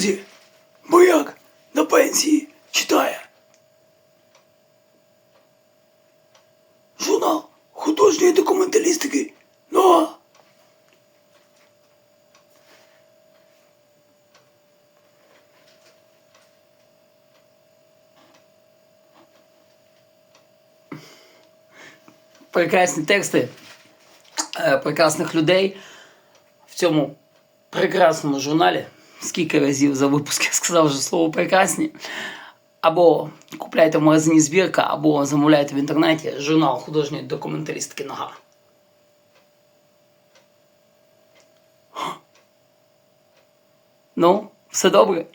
Друзі, бояк на пенсії читає. Журнал художньої документалістики. Ну прекрасні тексти е, прекрасних людей в цьому прекрасному журналі. Скільки разів за випуск я сказав вже слово прекрасні. Або купляйте в магазині збірка, або замовляйте в інтернеті журнал художньої документалістики Нога. Ну, все добре.